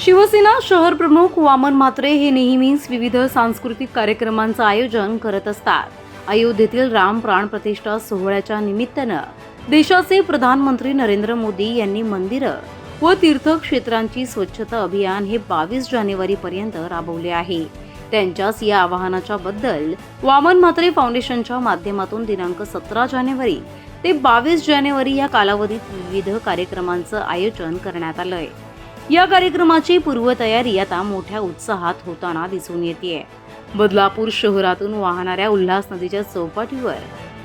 शिवसेना शहर प्रमुख वामन म्हात्रे हे नेहमीच विविध सांस्कृतिक कार्यक्रमांचं आयोजन करत असतात. अयोध्येतील राम प्राण प्रतिष्ठा सोहळ्याच्या निमित्तानं देशाचे प्रधानमंत्री नरेंद्र मोदी यांनी मंदिरं व तीर्थक्षेत्रांची स्वच्छता अभियान हे बावीस जानेवारीपर्यंत राबवले आहे. त्यांच्याच या आवाहनाच्या बद्दल वामन म्हात्रे फाउंडेशनच्या माध्यमातून दिनांक सतरा जानेवारी ते बावीस जानेवारी या कालावधीत विविध कार्यक्रमांचं आयोजन करण्यात आलंय. या कार्यक्रमाची पूर्वतयारी आता मोठ्या उत्साहात होताना दिसून येते बदलापूर शहरातून वाहणाऱ्या उल्हास नदीच्या चौपाटीवर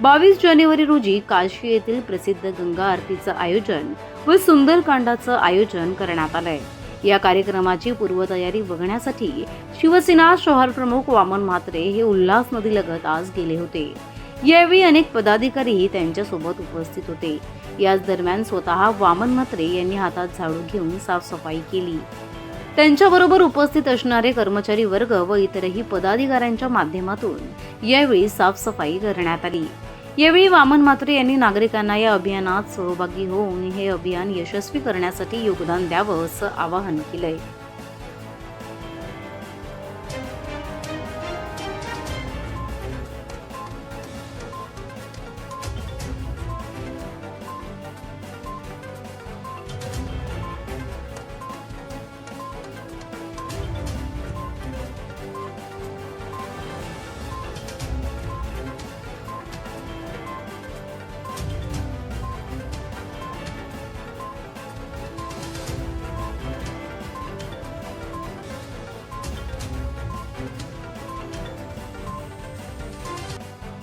बावीस जानेवारी रोजी काशी येथील प्रसिद्ध गंगा आरतीचं आयोजन व सुंदरकांडाचं आयोजन करण्यात आलंय. या कार्यक्रमाची पूर्वतयारी बघण्यासाठी शिवसेना शहर प्रमुख वामन म्हात्रे हे उल्हास नदीलगत आज गेले होते. यावेळी अनेक पदाधिकारीही त्यांच्यासोबत उपस्थित होते. याच दरम्यान स्वतः वामन म्हात्रे यांनी हातात झाडू घेऊन साफसफाई केली. त्यांच्याबरोबर उपस्थित असणारे कर्मचारी वर्ग व इतरही पदाधिकाऱ्यांच्या माध्यमातून यावेळी साफसफाई करण्यात आली. यावेळी वामन म्हात्रे यांनी नागरिकांना या अभियानात सहभागी होऊन हे अभियान यशस्वी करण्यासाठी योगदान द्यावं असं आवाहन केलंय.